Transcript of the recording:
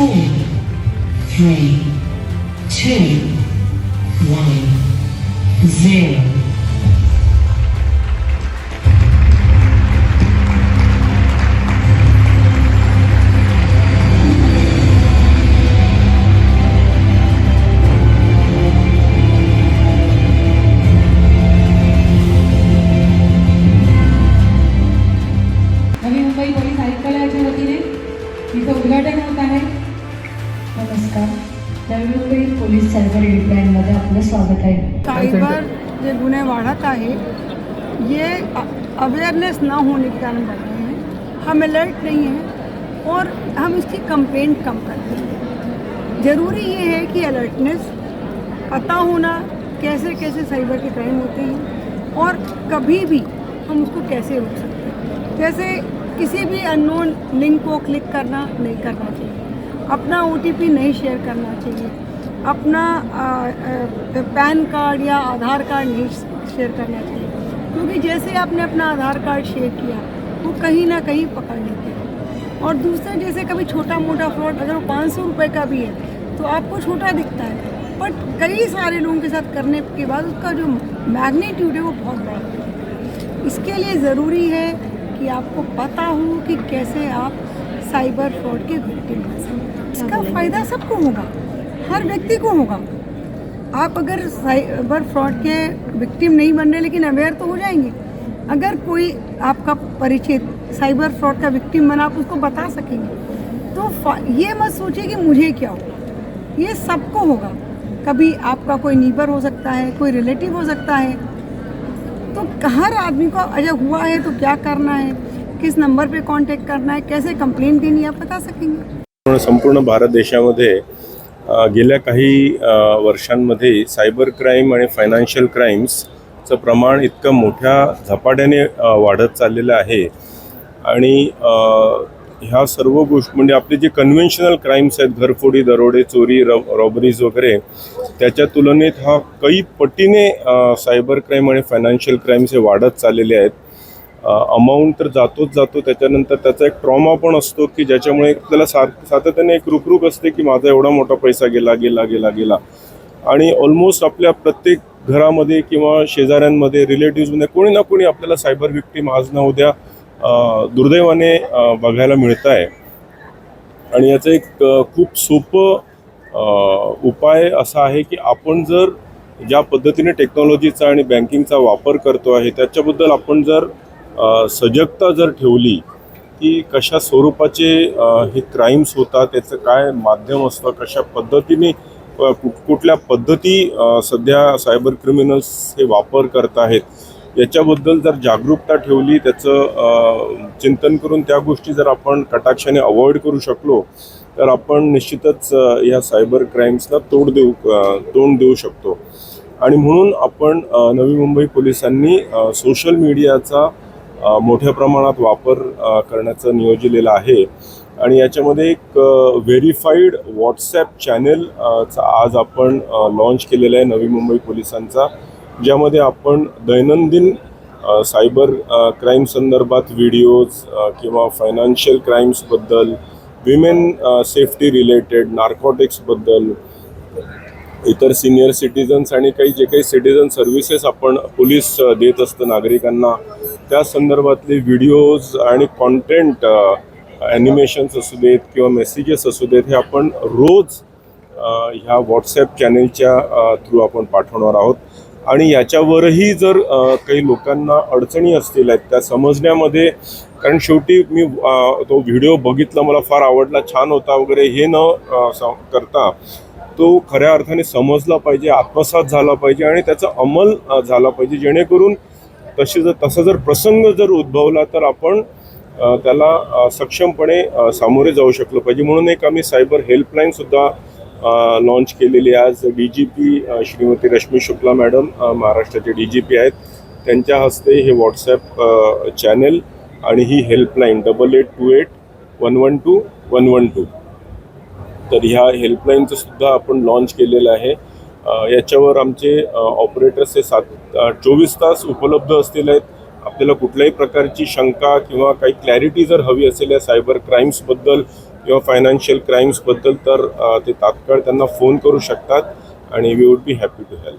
three, two, one, zero. Navi Mumbai police आयुक्तालयाच्या वतीने तिथं उद्घाटन होत आहे नमस्कार। नवी मुंबई पोलीस सायबर हेल्पलाईनमध्ये आपलं स्वागत आहे. साइबर जे गुन्हे वाढत आहे ये अवेयरनेस ना होने के कारण बढ़ रहे हैं. हम अलर्ट नहीं हैं और हम इसकी कंप्लेंट कम करते हैं. ज़रूरी ये है कि अलर्टनेस पता होना कैसे कैसे साइबर के क्राइम होते हैं और कभी भी हम उसको कैसे रोक सकते हैं। जैसे किसी भी अननोन लिंक को क्लिक करना नहीं करना चाहिए। अपना ओटीपी नहीं शेयर करना चाहिए। अपना पैन कार्ड या आधार कार्ड नहीं शेयर करना चाहिए। क्योंकि जैसे आपने अपना आधार कार्ड शेयर किया, वो कहीं ना कहीं पकड़ लेते हैं। और दूसरा, जैसे कभी छोटा मोटा फ्रॉड अगर वो पाँच सौ रुपये का भी है तो आपको छोटा दिखता है। बट कई सारे लोगों के साथ करने के बाद उसका जो मैग्नीट्यूड है, वो बहुत बड़ा है इसके लिए ज़रूरी है कि आपको पता हो कि कैसे आप साइबर फ्रॉड के विक्टिम बन सकते इसका फ़ायदा सबको होगा, हर व्यक्ति को होगा। आप अगर साइबर फ्रॉड के विक्टिम नहीं बन रहे, लेकिन अवेयर तो हो जाएँगे। अगर कोई आपका परिचित साइबर फ्रॉड का विक्टिम बना, आप उसको बता सकेंगे। तो ये मत सोचिए कि मुझे क्या होगा। ये सबको होगा। कभी आपका कोई नीबर हो सकता है, कोई रिलेटिव हो सकता है। तो हर आदमी को, अगर हुआ है तो क्या करना है? किस नंबर पे कांटेक्ट करना है? कैसे कंप्लेंट देनी है? आप बता सकेंगे। संपूर्ण भारत देशामध्ये गेल्या काही वर्षांमध्ये सायबर क्राईम आणि फायनान्शियल क्राईम्सचं प्रमाण इतकं मोठ्या झपाट्याने वाढत चाललेलं आहे. आणि ह्या सर्व गोष्टी म्हणजे आपले जे कन्व्हेन्शनल क्राईम्स आहेत घरफोडी दरोडे चोरी रॉ रॉबरीज वगैरे त्याच्या तुलनेत हा काही पटीने सायबर क्राईम आणि फायनान्शियल क्राईम्स हे वाढत चाललेले आहेत. अमाऊंट तर जातोच जातो. त्याच्यानंतर त्याचा एक ट्रॉमा पण असतो की ज्याच्यामुळे त्याला सार सातत्याने एक रुकरुक असते की माझा एवढा मोठा पैसा गेला गेला गेला गेला. आणि ऑलमोस्ट आपल्या प्रत्येक घरामध्ये किंवा शेजाऱ्यांमध्ये रिलेटिव्हमध्ये कोणी ना कोणी आपल्याला सायबर विक्टीम आज ना उद्या दुर्दैवाने बघायला मिळत आहे आणि याचं एक खूप सोपं उपाय असा आहे की आपण जर ज्या पद्धतीने टेक्नॉलॉजीचा आणि बँकिंगचा वापर करतो आहे त्याच्याबद्दल आपण जर सजगता जर ठेवली की कशा स्वरूपाचे हे क्राईम्स होतात त्याचं काय माध्यम असतं कशा पद्धतीने कुठ कुठल्या पद्धती सध्या सायबर क्रिमिनल्स हे वापर करत आहेत याच्याबद्दल जर जागरूकता ठेवली त्याचं चिंतन करून त्या गोष्टी जर आपण कटाक्षाने अवॉइड करू शकलो तर आपण निश्चितच या सायबर क्राईम्सला तोड देऊ तोंड देऊ शकतो. आणि म्हणून आपण नवी मुंबई पोलिसांनी सोशल मीडियाचा मोठ्या प्रमाणात वापर करण्याचं नियोजिलेलं आहे. आणि याच्यामध्ये एक व्हेरीफाईड व्हॉट्सॲप चॅनेल आज आपण लॉन्च केलेला आहे नवी मुंबई पोलिसांचा ज्यामध्ये आपण दैनंदिन सायबर क्राईम संदर्भात व्हिडिओज किंवा फायनान्शियल क्राईम्सबद्दल विमेन सेफ्टी रिलेटेड नार्कॉटिक्सबद्दल इतर सिनियर सिटीजन्स आणि काही जे काही सिटीजन सर्व्हिसेस आपण पोलीस देत असतं नागरिकांना त्या संदर्भातले व्हिडिओज आणि कॉन्टेंट ॲनिमेशन्स असू देत किंवा मेसेजेस असू देत हे आपण रोज ह्या व्हॉट्सॲप चॅनेलच्या थ्रू आपण पाठवणार आहोत. आणि याच्यावरही जर काही लोकांना अडचणी असतील आहेत त्या समजण्यामध्ये कारण शेवटी मी तो व्हिडिओ बघितला मला फार आवडला छान होता वगैरे हे न स- करता तो खऱ्या अर्थाने समजला पाहिजे आत्मसात झाला पाहिजे आणि त्याचा अंमल झाला पाहिजे जेणेकरून तशी जर तसा जर प्रसंग जर उद्भवला तर आपण त्याला सक्षमपणे सामोरे जाऊ शकलो पाहिजे. म्हणून एक आम्ही सायबर हेल्पलाईन सुद्धा लॉन्च केलेली आज D G P Shrimati Rashmi Shukla madam महाराष्ट्राचे डी जी पी आहेत. त्यांच्या हस्ते हे व्हॉट्सॲप चॅनेल आणि ही helpline double eight two eight one one two one one two तर ह्या हेल्पलाईनचं सुद्धा आपण लॉन्च केलेलं आहे. याच्यावर आमचे ऑपरेटर्स हे सात चोवीस तास उपलब्ध असतील आहेत. आपल्याला कुठल्याही प्रकारची शंका किंवा काही क्लॅरिटी जर हवी असेल या सायबर क्राईम्सबद्दल किंवा फायनान्शियल क्राईम्सबद्दल तर ते तात्काळ त्यांना फोन करू शकतात आणि we would be happy to help